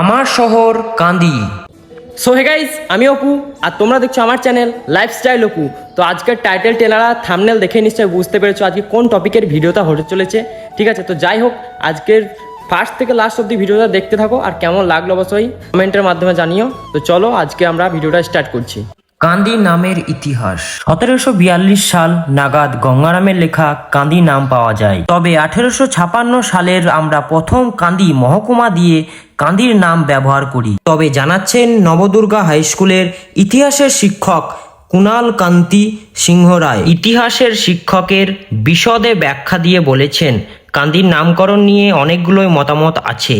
আমার শহর কান্দি। So hey guys আমি অপু, আর তোমরা দেখছ আমার চ্যানেল লাইফস্টাইল অপু। তো আজকের টাইটেল টেলারা থামনেল দেখে নিশ্চয়ই বুঝতে পেরেছ আজকে কোন টপিকের ভিডিওটা হতে চলেছে। ঠিক আছে, তো যাই হোক, আজকের ফার্স্ট থেকে লাস্ট অব্দি ভিডিওটা দেখতে থাকো, আর কেমন লাগল অবশ্যই কমেন্টের মাধ্যমে জানিও। তো চলো, আজকে আমরা ভিডিওটা স্টার্ট করছি। কান্দি নামের ইতিহাস। সতেরোশো বিয়াল্লিশ সাল নাগাদ গঙ্গারামের লেখা কান্দি নাম পাওয়া যায়। তবে আঠেরোশো ছাপান্ন সালের আমরা প্রথম কান্দি মহকুমা দিয়ে কান্দির নাম ব্যবহার করি। তবে জানাচ্ছেন নবদুর্গা হাই স্কুলের ইতিহাসের শিক্ষক কুণাল কান্তি সিংহ রায়। ইতিহাসের শিক্ষকের বিশদে ব্যাখ্যা দিয়ে বলেছেন, কান্দির নামকরণ নিয়ে অনেকগুলোই মতামত আছে।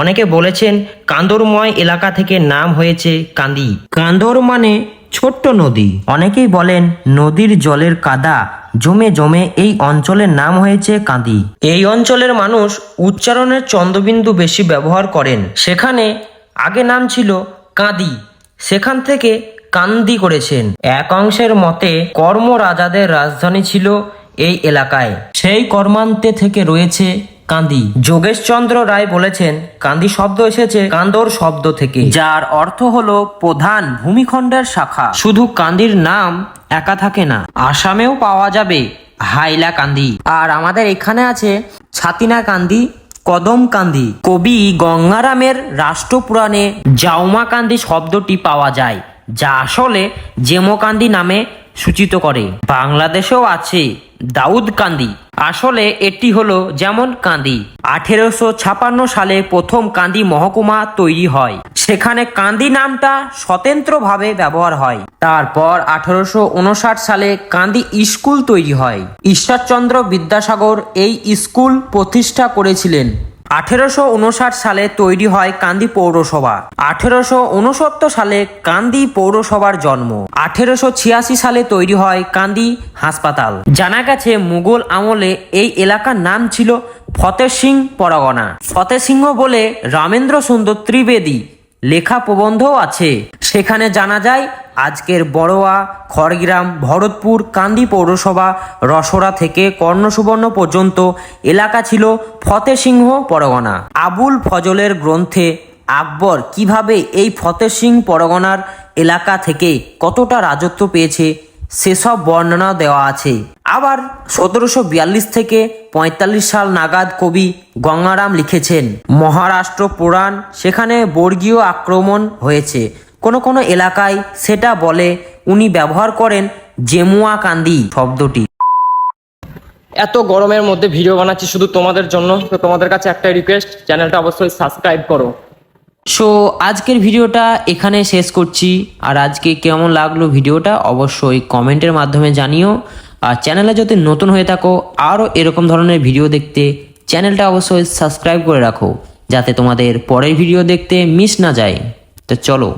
অনেকে বলেছেন, কান্দরময় এলাকা থেকে নাম হয়েছে কান্দি। কান্দর মানে ছোট্ট নদী। অনেকেই বলেন নদীর জলের কাদা জমে জমে এই অঞ্চলের নাম হয়েছে কাঁদি। এই অঞ্চলের মানুষ উচ্চারণের চন্দ্রবিন্দু বেশি ব্যবহার করেন। সেখানে আগে নাম ছিল কাঁদি। সেখান থেকে কান্দি করেছেন। এক অংশের মতে কর্ম রাজাদের রাজধানী ছিল এই এলাকায়। সেই কর্মান্তে থেকে রয়েছে কান্দি। যোগেশচন্দ্র রায় বলেছেন কান্দি শব্দ এসেছে কান্দর শব্দ থেকে। যার অর্থ হলো প্রধান ভূমিখণ্ডের শাখা। শুধু কান্দির নাম একা থাকে না আসামেও পাওয়া যাবে হাইলা কান্দি। আর আমাদের এখানে আছে ছাতিনা কান্দি কদম কান্দি। কবি গঙ্গারামের রাষ্ট্রপুরাণে জাউমা কান্দি শব্দটি পাওয়া যায় যা আসলে জেমোকান্দি নামে সূচিত করে। বাংলাদেশেও আছে দাউদ কান্দি। আসলে এটি হলো যেমন কান্দি। আঠেরোশো ছাপান্ন সালে প্রথম কান্দি মহকুমা তৈরি হয়। সেখানে কান্দি নামটা স্বতন্ত্রভাবে ব্যবহার হয়। তারপর আঠারোশো উনষাট সালে কান্দি স্কুল তৈরি হয়। ঈশ্বরচন্দ্র বিদ্যাসাগর এই স্কুল প্রতিষ্ঠা করেছিলেন। আঠেরোশো উনষাট সালে তৈরি হয় কান্দি পৌরসভা। আঠেরোশো উনসত্তর সালে কান্দি পৌরসভার জন্ম। আঠেরোশো ছিয়াশি সালে তৈরি হয় কান্দি হাসপাতাল। জানা গেছে, মুঘল আমলে এই এলাকার নাম ছিল ফতেহ সিং পরগনা। ফতেহ সিংহ বলে রামেন্দ্র সুন্দর ত্রিবেদী। লেখা প্রবন্ধও আছে। সেখানে জানা যায়, আজকের বড়োয়া, খড়গ্রাম, ভরতপুর, কান্দি পৌরসভা রসরা থেকে কর্ণসুবর্ণ পর্যন্ত এলাকা ছিল ফতে সিংহ পরগনা। আবুল ফজলের গ্রন্থে আকবর কীভাবে এই ফতে সিং পরগনার এলাকা থেকে কতটা রাজত্ব পেয়েছে সেসব বর্ণনা দেওয়া আছে। আবার সতেরোশো বিয়াল্লিশ থেকে পঁয়তাল্লিশ সাল নাগাদ কবি গঙ্গারাম লিখেছেন, মহারাষ্ট্র পুরাণ সেখানে বর্গীয় আক্রমণ হয়েছে। কোনো কোনো এলাকায় সেটা বলে উনি ব্যবহার করেন জেমুয়া কান্দি শব্দটি। এত গরমের মধ্যে ভিডিও বানাচ্ছি শুধু তোমাদের জন্য। তো তোমাদের কাছে একটা রিকোয়েস্ট চ্যানেলটা অবশ্যই সাবস্ক্রাইব করো। সো আজকের ভিডিওটা এখানে শেষ করছি। আর আজকে কেমন লাগল ভিডিওটা অবশ্যই কমেন্টের মাধ্যমে জানিও। আর চ্যানেলে যদি নতুন হয়ে থাকো, আরও এরকম ধরনের ভিডিও দেখতে চ্যানেলটা অবশ্যই সাবস্ক্রাইব করে রাখো, যাতে তোমাদের পরের ভিডিও দেখতে মিস না যায়। তো চলো।